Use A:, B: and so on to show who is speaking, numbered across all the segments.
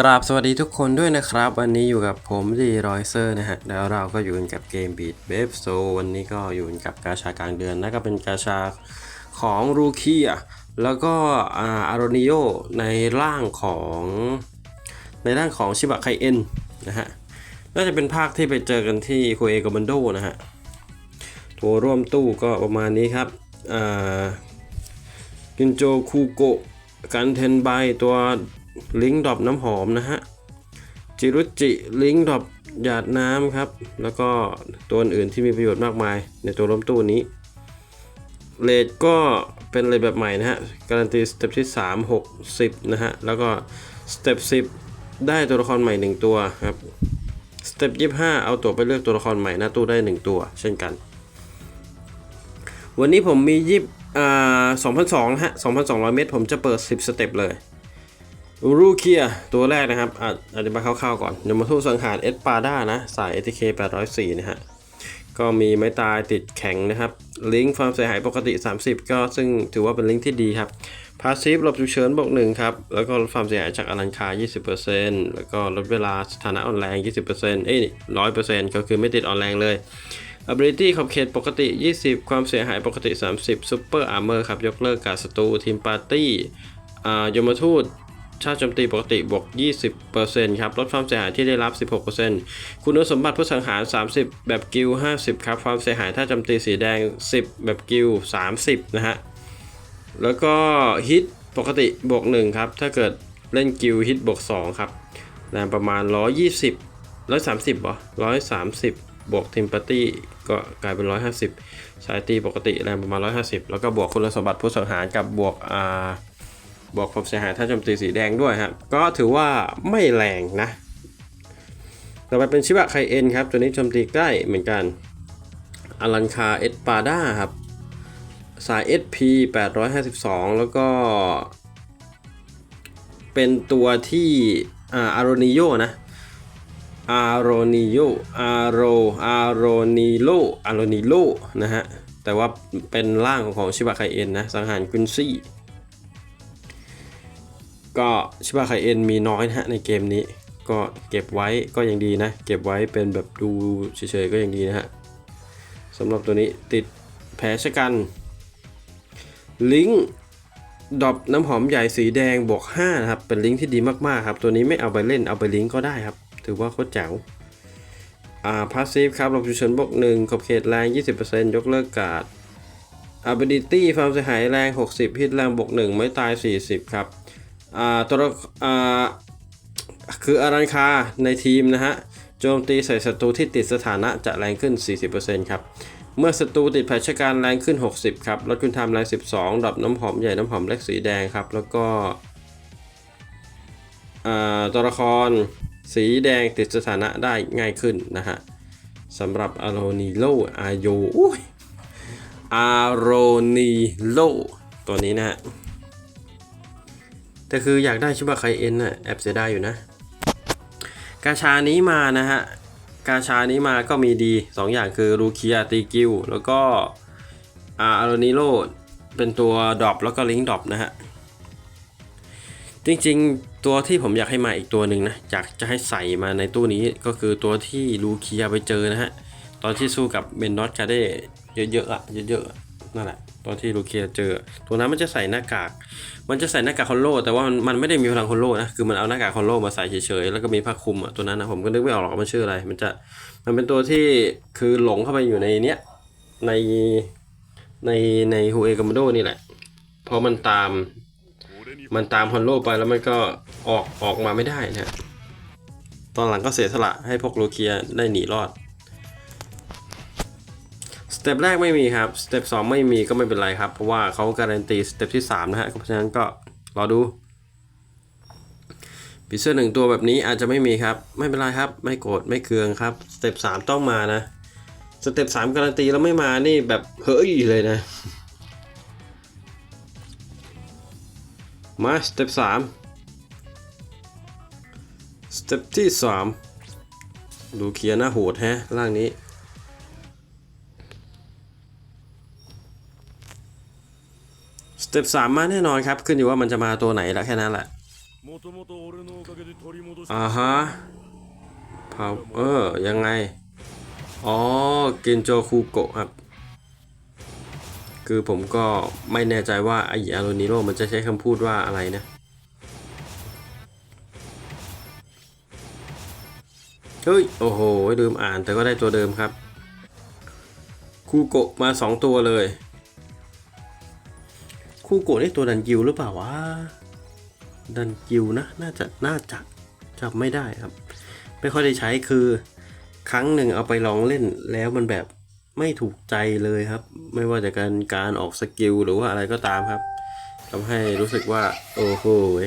A: กราบสวัสดีทุกคนด้วยนะครับ วันนี้อยู่กับผมดีรอยเซอร์นะฮะ แล้วเราก็อยู่กันกับเกมบีดเบฟโซวันนี้ก็อยู่กันกับกาชากลางเดือนนะก็เป็นกาชาของรูคียแล้วก็อารอนิโอในร่างของในร่างของชิบะไคเอ็นนะฮะ น่าจะเป็นภาคที่ไปเจอกันที่โคเอกมันโดนะฮะตัวร่วมตู้ก็ประมาณนี้ครับกินโจคูโกกันเทนไบตัว ลิงดรอปน้ำหอมนะฮะจิรุจิลิงดรอปหยาดน้ำครับ แล้วก็ตัวอื่นที่มีประโยชน์มากมาย ในตัวล้มตู้นี้เลดก็เป็นเลดแบบใหม่นะฮะ การันตีสเต็ปที่ 3 6 10 นะฮะ แล้วก็สเต็ป10 ได้ตัวละครใหม่ 1 ตัวครับสเต็ป25 เอาตัวไปเลือกตัวละครใหม่หน้าตู้ได้ 1 ตัว เช่นกัน วันนี้ผมมียิบอ่า2,200ฮะ2,200 เมตร ผมจะเปิด 10 สเต็ปเลย รูเคียตัวแรกนะครับอะอธิบายคร่าวๆก่อนยมทูตสังหารเอสปาด้านะ สาย ATK 804 นะฮะ ก็มีไม้ตายติดแข็งนะครับ ลิงก์ความเสียหายปกติ 30 ก็ซึ่งถือว่าเป็นลิงก์ที่ดีครับ พาสซีฟหลบฉุกเฉินบวกหนึ่งครับ แล้วก็ลดความเสียหายจากอลังคา 20%แล้วก็ลดเวลาสถานะอ่อนแรง 20%เอ้ย100%ก็คือไม่ติดอ่อนแรงเลย ability ขอบเขตปกติ 20 ความเสียหายปกติ 30 super armor ครับ ยกเลิกการศัตรูทีมปาร์ตี้อ่ายมทูต ชาติโจมตีปกติบวก 20%ครับ ลดความเสียหายที่ได้รับ 16%คุณสมบัติผู้สังหาร 30 แบบกิล 50 ครับ ความเสียหายถ้าโจมตีสีแดง 10 แบบกิล 30 นะฮะ แล้วก็ฮิตปกติบวก 1 ครับ ถ้าเกิดเล่นกิลฮิตบวก 2 ครับแรงประมาณ 120 130เหรอ130 บวกทีมปาร์ตี้ก็กลายเป็น 150 สายตีปกติแรงประมาณ 150 แล้วก็บวกคุณสมบัติผู้สังหารกับบวกอ่า บวกความเสียหายถ้าโจมตีสีแดงด้วยครับก็ถือว่าไม่แรงนะต่อไปเป็นชิบะไคเอ็นครับ ตัวนี้โจมตีใกล้เหมือนกันอลันคาเอสปาด้าครับ สาย SP 852 แล้วก็ เป็นตัวที่อาอารอนิโยนะอารอนิโยอารอารอนิโลอารอนิโลนะฮะ แต่ว่าเป็นร่างของชิบะไคเอ็นนะ สังหารกุนซี่ ก็ชิบะไคเอ็นมีน้อยนะฮะในเกมนี้ ก็เก็บไว้ก็ยังดีนะ เก็บไว้เป็นแบบดูเฉยๆก็ยังดีนะฮะสำหรับตัวนี้ติดแผลชะกัน ลิงดอปน้ำหอมใหญ่สีแดงบวก5นะครับ เป็นลิงที่ดีมากๆครับ ตัวนี้ไม่เอาไปเล่นเอาไปลิงก็ได้ครับ ถือว่าโคตรแจ๋วอ่าพาสซีฟครับลบฉุกเฉินบวก1ขอบเขตแรง 20%ยกเลิกการ์ด ability ความเสียหายแรง 60 ฮิตแรงบวก1 ไม่ตาย 40 ครับ ตัวอ่าคืออารันคาในทีมนะฮะ โจมตีใส่ศัตรูที่ติดสถานะจะแรงขึ้น 40%ครับ เมื่อศัตรูติดแผลชะการแรงขึ้น 60 ครับลดคุณทำแรง 12ดับน้ำหอมใหญ่น้ำหอมเล็กสีแดงครับ แล้วก็อ่าตัวละครสีแดงติดสถานะได้ง่ายขึ้นนะฮะสำหรับอารอนิโลอาโยอุ้ยอารอนิโลตัวนี้นะฮะ แต่คืออยากได้ชิบะไคเอ็นน่ะแอบเสียดายอยู่นะ กาชานี้มานะฮะ กาชานี้มาก็มีดี 2ออย่างคือรูเคียตีกิลแล้วก็อาอารนิโรเป็นตัวดรอปแล้วก็ลิงก์ดรอปนะฮะ จริงๆ ตัวที่ผมอยากให้มาอีกตัวหนึ่งนะอยากจะให้ใส่มาในตู้นี้ก็คือตัวที่รูเคียไปเจอนะฮะ ตอนที่สู้กับเมนนอตคาเดเยอะๆอะเยอะๆอะ นั่นแหละตอนที่ลูเคียเจอ ตัวนั้นมันจะใส่หน้ากาก มันจะใส่หน้ากากคอนโล แต่ว่ามันไม่ได้มีพลังคอนโลนะคือมันเอาหน้ากากคอนโลมาใส่เฉยๆแล้วก็มีผ้าคลุมอะตัวนั้นนะผมก็นึกไม่ออกหรอกมันชื่ออะไร มันจะมันเป็นตัวที่คือหลงเข้าไปอยู่ในเนี้ยในในในฮูเอกามโดนี่แหละเพราะมันตามมันตามคอนโลไปแล้วมันก็ออกออกมาไม่ได้นะตอนหลังก็เสียสละให้พวกลูเคียได้หนีรอด เต็ปแรกไม่มีครับ สเต็ปสองไม่มีก็ไม่เป็นไรครับ เพราะว่าเขาการันตีสเต็ปที่ 3 นะฮะ เพราะฉะนั้นก็รอดูปีเสื้อหนึ่งตัวแบบนี้อาจจะไม่มีครับ ไม่เป็นไรครับ ไม่โกรธไม่เคืองครับ สเต็ปสามต้องมานะ สเต็ปสามการันตีแล้วไม่มานี่แบบเฮ้ยเลยนะ มาสเต็ปสามสเต็ปที่สามดูเคียร์หน้าโหดแฮะร่างนี้ ต็ปสามมาแน่นอนครับ ขึ้นอยู่ว่ามันจะมาตัวไหนละแค่นั้นแหละอ่าฮะพาวเออยังไง อ๋อกินโจคูโกะครับ คือผมก็ไม่แน่ใจว่าไออารุนิโรมันจะใช้คำพูดว่าอะไรนะ เฮ้ย โอ้โหลืมอ่านแต่ก็ได้ตัวเดิมครับ คูโกะมา 2 ตัวเลย คูโกะนี่ตัวดันกิวหรือเปล่าวะดันกิวนะน่าจะน่าจะจำไม่ได้ครับ ไม่ค่อยได้ใช้คือครั้งหนึ่งเอาไปลองเล่นแล้วมันแบบไม่ถูกใจเลยครับ ไม่ว่าจะการการออกสกิลหรือว่าอะไรก็ตามครับทำให้รู้สึกว่า โอ้โห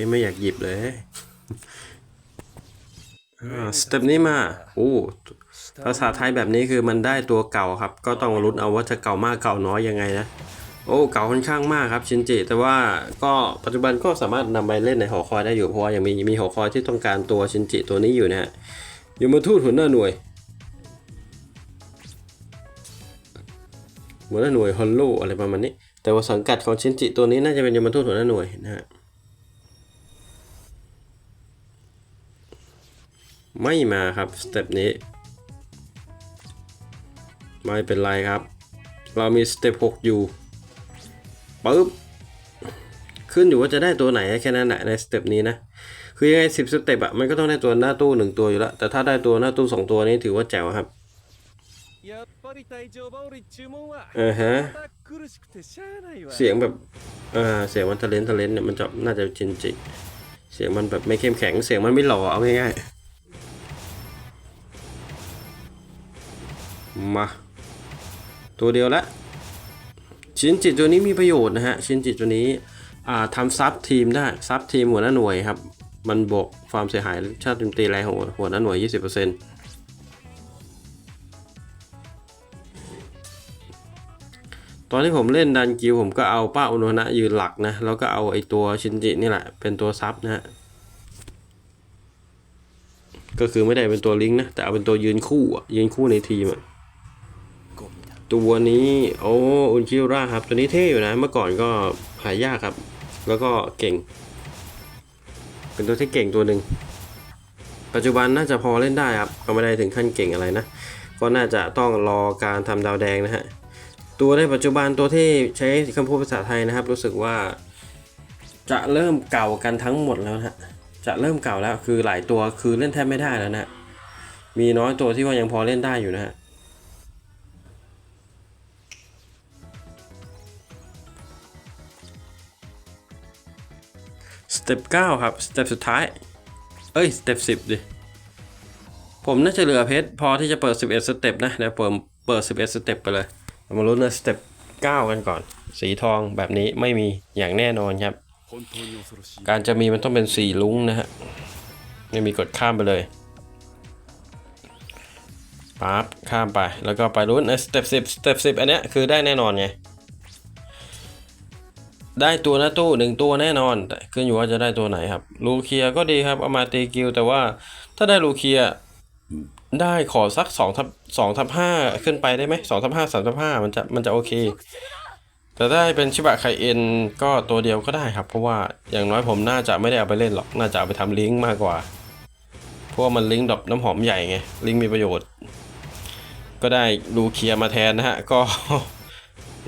A: ไม่อยากหยิบเลยอ่าสเต็ปนี้มาโอ้ภาษาไทยแบบนี้คือมันได้ตัวเก่าครับ ก็ต้องลุ้นเอาว่าจะเก่ามากเก่าน้อยยังไงนะ โอ้เก่าค่อนข้างมากครับชินจิ แต่ว่าก็ปัจจุบันก็สามารถนำไปเล่นในหอคอยได้อยู่เพราะว่ายังมีมีหอคอยที่ต้องการตัวชินจิตัวนี้อยู่นะฮะยมทูตหัวหน้าหน่วยหัวหน้าหน่วยฮอลโลอะไรประมาณนี้ แต่ว่าสังกัดของชินจิตัวนี้น่าจะเป็นยมทูตหัวหน้าหน่วยนะฮะไม่มาครับสเต็ปนี้ไม่เป็นไรครับ เรามีสเต็ป6อยู่ ปึ๊บขึ้นอยู่ว่าจะได้ตัวไหนแค่นั้นแหละในสเต็ปนี้นะ คือยังไงสิบสเต็ปอะมันก็ต้องได้ตัวหน้าตู้หนึ่งตัวอยู่แล้ว แต่ถ้าได้ตัวหน้าตู้สองตัวนี้ถือว่าแจ๋วครับอ่ฮะเสียงแบบอ่าเสียงมันทะเลนทะเลนเนี่ยมันจะน่าจะจินจิเสียงมันแบบไม่เข้มแข็งเสียงมันไม่หล่อเอาง่ายๆมา ตัวเดียวละ ชิ้นจิตตัวนี้มีประโยชน์นะฮะชิ้นจิตตัวนี้ทำซับทีมได้ซับทีมหัวหน้าหน่วยครับ มันบวกความเสียหายชาติตีแรงของหัวหน้าหน่วย 20%ตอนที่ผมเล่นดันกิวผมก็เอาป้าอุโนนะยืนหลักนะ แล้วก็เอาไอตัวชินจินี่แหละ เป็นตัวซับนะฮะ ก็คือไม่ได้เป็นตัวลิงนะ แต่เอาเป็นตัวยืนคู่ยืนคู่ในทีมอะ ตัวนี้โอ้อุนคิวราครับ ตัวนี้เท่อยู่นะ เมื่อก่อนก็หายากครับ แล้วก็เก่ง เป็นตัวที่เก่งตัวหนึ่ง ปัจจุบันน่าจะพอเล่นได้ครับ ก็ไม่ได้ถึงขั้นเก่งอะไรนะ ก็น่าจะต้องรอการทำดาวแดงนะฮะ ตัวในปัจจุบันตัวที่ใช้คำพูดภาษาไทยนะครับ รู้สึกว่า จะเริ่มเก่ากันทั้งหมดแล้วนะฮะจะเริ่มเก่าแล้ว คือหลายตัวคือเล่นแทบไม่ได้แล้วนะ มีน้อยตัวที่ว่ายังพอเล่นได้อยู่นะฮะ เต็ป9ครับ สเต็ปสุดท้าย เอ้ย สเต็ป10 ดิ ผมน่าจะเหลือเพชรพอที่จะเปิด 11 สเต็ปนะเดี๋ยวเปิดเปิด 11 สเต็ปไปเลยเามาลุ้นในสเต็ป9 กันก่อน สีทองแบบนี้ไม่มีอย่างแน่นอนครับ การจะมีมันต้องเป็นสีลุ้งนะฮะไม่มีกดข้ามไปเลยปั๊บข้ามไปแล้วก็ไปลุ้นในสเต็ป10 สเต็ป10 อันนี้คือได้แน่นอนไง ได้ตัวน้าตู้หนึ่งตัวแน่นอนแต่ขึ้นอยู่ว่าจะได้ตัวไหนครับลูเคียก็ดีครับเอามาตีกิลแต่ว่าถ้าได้ลูเคียได้ขอสักสองทับสองทับห้าขึ้นไปได้ไหมสองทับห้าสามทับห้ามันจะมันจะโอเค แต่ได้เป็นชิบะไคเอ็นก็ตัวเดียวก็ได้ครับ เพราะว่าอย่างน้อยผมน่าจะไม่ได้เอาไปเล่นหรอกน่าจะเอาไปทำลิงก์มากกว่า เพราะว่ามันลิงก์ดอกน้ำหอมใหญ่ไงลิงก์มีประโยชน์ ก็ได้ลูเคียมาแทนนะฮะก็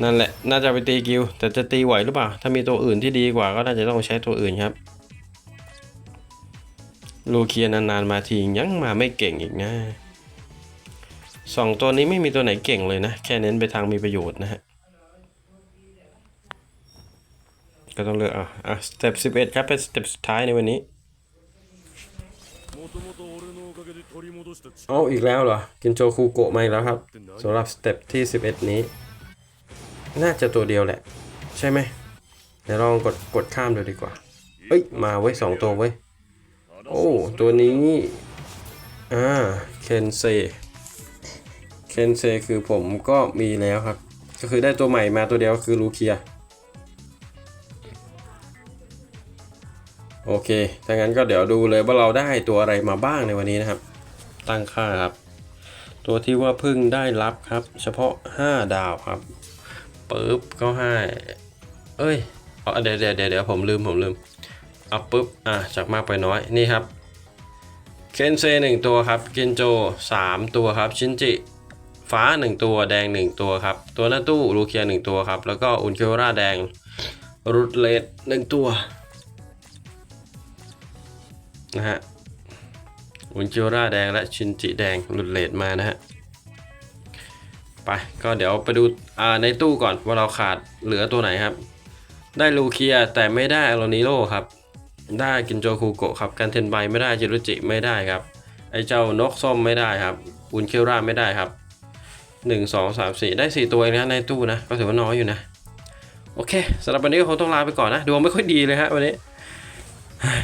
A: นั่นแหละ น่าจะไปตีกิว แต่จะตีไหวหรือเปล่า ถ้ามีตัวอื่นที่ดีกว่าก็น่าจะต้องใช้ตัวอื่นครับ ลูเคียนานๆมาทียังมาไม่เก่งอีกนะสองตัวนี้ไม่มีตัวไหนเก่งเลยนะ แค่เน้นไปทางมีประโยชน์นะฮะ ก็ต้องเลือกอะอะสเต็ปสิบเอ็ดครับ เป็นสเต็ปสุดท้ายในวันนี้ เอาอีกแล้วเหรอ กินโจคูโกะมาอีกแล้วครับสำหรับสเต็ปที่สิบเอ็ดนี้ น่าจะตัวเดียวแหละ ใช่ไหมเดี๋ยวลองกดกดข้ามดูดีกว่า เอ้ย มาไว้สองตัวไว้โอ้ ตัวนี้ อ่า เคนเซ เคนเซคือผมก็มีแล้วครับ ก็คือได้ตัวใหม่มาตัวเดียวคือลูเคีย โอเค ถ้างั้นก็เดี๋ยวดูเลยว่าเราได้ตัวอะไรมาบ้างในวันนี้นะครับ ตั้งค่าครับ ตัวที่ว่าพิ่งได้รับครับ เฉพาะ 5 ดาวครับ ปึ๊บก็ให้เอ้ยเอาเดี๋ยวเดี๋ยวเดี๋ยวผมลืมผมลืมเอาปุ๊บอะจากมากไปน้อยนี่ครับเคนเซหนึ่งตัวครับเกนโจสามตัวครับชินจิฟ้าหนึ่งตัวแดงหนึ่งตัวครับตัวหน้าตู้ลูเคียหนึ่งตัวครับแล้วก็อุนเคิวราแดงรุดเลดหนึ่งตัวนะฮะอุนเคิวราแดงและชินจิแดงรุดเลดมานะฮะ ไปก็เดี๋ยวไปดูในตู้ก่อนว่าเราขาดเหลือตัวไหนครับ ได้ลูเคียแต่ไม่ได้อโรนิโรครับ ได้กินโจคูโกะครับกันเทนไบไม่ได้จิรุจิไม่ได้ครับ ไอเจ้านกส้มไม่ได้ครับอุนเคียวราไม่ได้ครับ 1 2 3 4 ได้ 4 ตัวเองนะในตู้นะ ก็ถือว่าน้อยอยู่นะ โอเคสำหรับวันนี้ก็คงต้องลาไปก่อนนะดวงไม่ค่อยดีเลยฮะวันนี้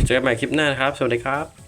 A: เจอกันใหม่คลิปหน้านะครับ สวัสดีครับ